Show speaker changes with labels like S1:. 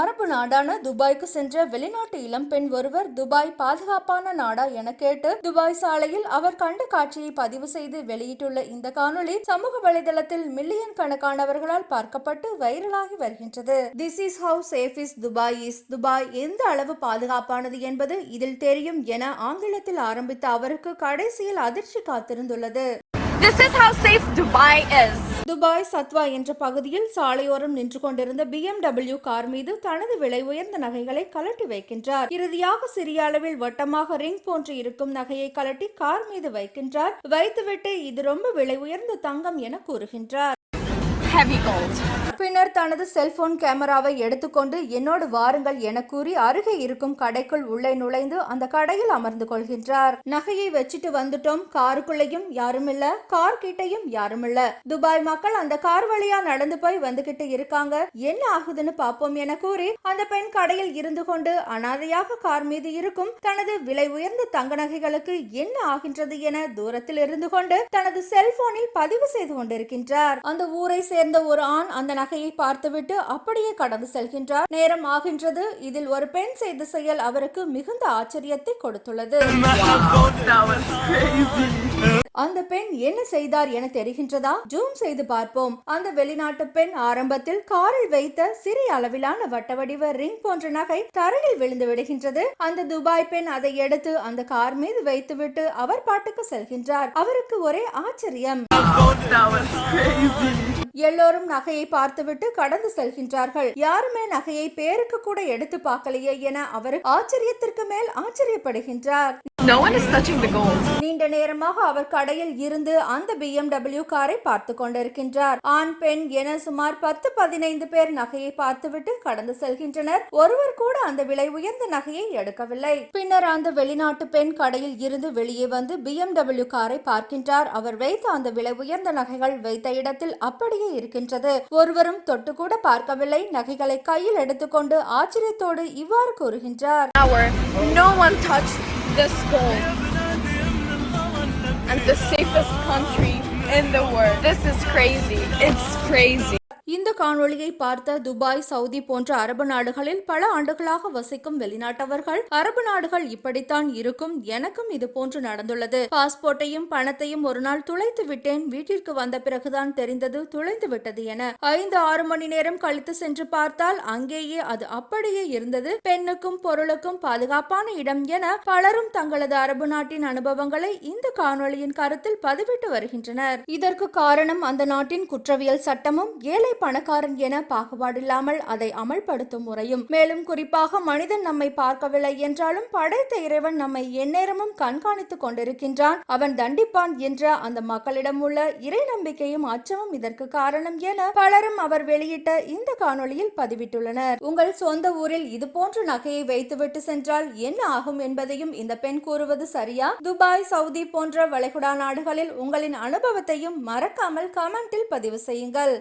S1: அரபு நாடான துபாய்க்கு சென்ற வெளிநாட்டு இளம்பெண் ஒருவர் துபாய் பாதுகாப்பான நாடா என கேட்டு துபாய் சாலையில் அவர் கண்ட காட்சியை பதிவு செய்து வெளியிட்டுள்ள இந்த காணொளி சமூக வலைதளத்தில் மில்லியன் கணக்கானவர்களால் பார்க்கப்பட்டு வைரலாகி வருகின்றது. This is how safe is Dubai is Dubai எந்த அளவு பாதுகாப்பானது என்பது இதில் தெரியும் என ஆங்கிலத்தில் ஆரம்பித்த அவருக்கு கடைசியில் அதிர்ச்சி காத்திருந்துள்ளது.
S2: This is how safe Dubai is.
S1: Dubai Satwa என்ற பகுதியில் சாலையோரம் நின்று கொண்டிருந்த பிஎம்டபிள்யூ கார் மீது தனது விலை உயர்ந்த நகைகளை கலட்டி வைக்கின்றார். இறுதியாக சிறிய அளவில் வட்டமாக ரிங் போன்று இருக்கும் நகையை கலட்டி கார் மீது வைக்கின்றார். வைத்துவிட்டு இது ரொம்ப விலை உயர்ந்த தங்கம் என கூறுகின்றார்.
S2: Heavy gold.
S1: பின்னர் தனது செல்போன் கேமராவை எடுத்துக்கொண்டு என்னோடு வாருங்கள் என கூறி அருகே இருக்கும் கடைக்குள் உள்ளே நுழைந்து அந்த கடையில் அமர்ந்து கொள்கின்றார். நகையை வச்சுட்டு வந்துட்டோம். காருக்குள்ளேயும் யாரும் இல்ல. கார் கிட்டையும் யாரும் இல்ல. துபாய் மக்கள் அந்த கார் வழியா நடந்து போய் வந்துகிட்டு இருக்காங்க. என்ன ஆகுதுன்னு பாப்போம் என கூறி அந்த பெண் கடையில் இருந்து கொண்டு அனாதையாக கார் மீது இருக்கும் தனது விலை உயர்ந்த தங்க நகைகளுக்கு என்ன ஆகின்றது என தூரத்தில் இருந்து கொண்டு தனது செல்போனில் பதிவு செய்து கொண்டிருக்கின்றார். அந்த ஊரை சேர்ந்த ஒரு ஆண் அந்த நகையை பார்த்துவிட்டு அப்படியே கடந்து செல்கின்றார். நேரம் ஆகின்றது. இதில் ஒரு பெண் செய்த செயல் அவருக்கு மிகுந்த ஆச்சரியத்தை கொடுத்துள்ளது. அந்த பெண் என்ன செய்தார் என தெரிகின்றதா? ஜூம் செய்து பார்ப்போம். அந்த வெளிநாட்டு பெண் ஆரம்பத்தில் காரில் வைத்த சிறிய அளவிலான வட்ட வடிவ ரிங் போன்ற நகை தரையில் விழுந்து விடுகின்றது. அந்த துபாய் பெண் அதை எடுத்து அந்த கார் மீது வைத்துவிட்டு அவர் பாட்டுக்கு செல்கின்றார். அவருக்கு ஒரே ஆச்சரியம். எல்லோரும் நகையை பார்த்துவிட்டு கடந்து செல்கின்றார்கள். யாருமே நகையை பேருக்கு கூட எடுத்து பார்க்கலையே என அவர் ஆச்சரியத்திற்கு மேல் ஆச்சரியப்படுகின்றார்.
S2: No one is touching the gold.
S1: நீண்ட நேரமாக அவர் கடையில் இருந்து அந்த BMW காரை பார்த்து கொண்டிருக்கின்றார். ஆண் பெண் என சுமார் பத்து பதினைந்து பேர் நகையை பார்த்துவிட்டு கடந்து செல்கின்றனர். ஒருவர் கூட அந்த விலை உயர்ந்த நகையை எடுக்கவில்லை. பின்னர் அந்த வெளிநாட்டு பெண் கடையில் இருந்து வெளியே வந்து BMW காரை பார்க்கின்றார். அவர் வைத்த அந்த விலை உயர்ந்த நகைகள் வைத்த இடத்தில் அப்படியே இருக்கின்றது. ஒருவரும் தொட்டு கூட பார்க்கவில்லை. நகைகளை கையில் எடுத்துக்கொண்டு ஆச்சரியத்தோடு இவ்வாறு கூறுகின்றார்.
S2: Hour, no one touched this gold. And the safest country in the world. This is crazy. It's crazy.
S1: இந்த காணொளியை பார்த்த துபாய் சவுதி போன்ற அரபு நாடுகளில் பல ஆண்டுகளாக வசிக்கும் வெளிநாட்டவர்கள் அரபு நாடுகள் இப்படித்தான் இருக்கும் எனக்கும் இது போன்று நடந்துள்ளது. பாஸ்போர்ட்டையும் பணத்தையும் ஒரு நாள் துளைத்து விட்டேன் வீட்டிற்கு வந்த பிறகுதான் தெரிந்தது துளைந்து விட்டது என. ஐந்து ஆறு மணி நேரம் கழித்து சென்று பார்த்தால் அங்கேயே அது அப்படியே இருந்தது. பெண்ணுக்கும் பொருளுக்கும் பாதுகாப்பான இடம் என பலரும் தங்களது அரபு நாட்டின் அனுபவங்களை இந்த காணொளியின் கருத்தில் பதிவிட்டு வருகின்றனர். இதற்கு காரணம் அந்த நாட்டின் குற்றவியல் சட்டமும் ஏழை ஏழை பணக்காரன் என பாகுபாடில்லாமல் அதை அமல்படுத்தும் முறையும். மேலும் குறிப்பாக மனிதன் நம்மை பார்க்கவில்லை என்றாலும் படைத்த இறைவன் நம்மை எந்நேரமும் கண்காணித்துக் கொண்டிருக்கின்றான். அவன் தண்டிப்பான் என்ற அந்த மக்களிடம் உள்ள இறை நம்பிக்கையும் அச்சமும் இதற்கு காரணம் என பலரும் அவர் வெளியிட்ட இந்த காணொளியில் பதிவிட்டுள்ளனர். உங்கள் சொந்த ஊரில் இது போன்ற நகையை வைத்துவிட்டு சென்றால் என்ன ஆகும் என்பதையும் இந்த பெண் கூறுவது சரியா? துபாய் சவுதி போன்ற வளைகுடா நாடுகளில் உங்களின் அனுபவத்தையும் மறக்காமல் கமெண்டில் பதிவு செய்யுங்கள்.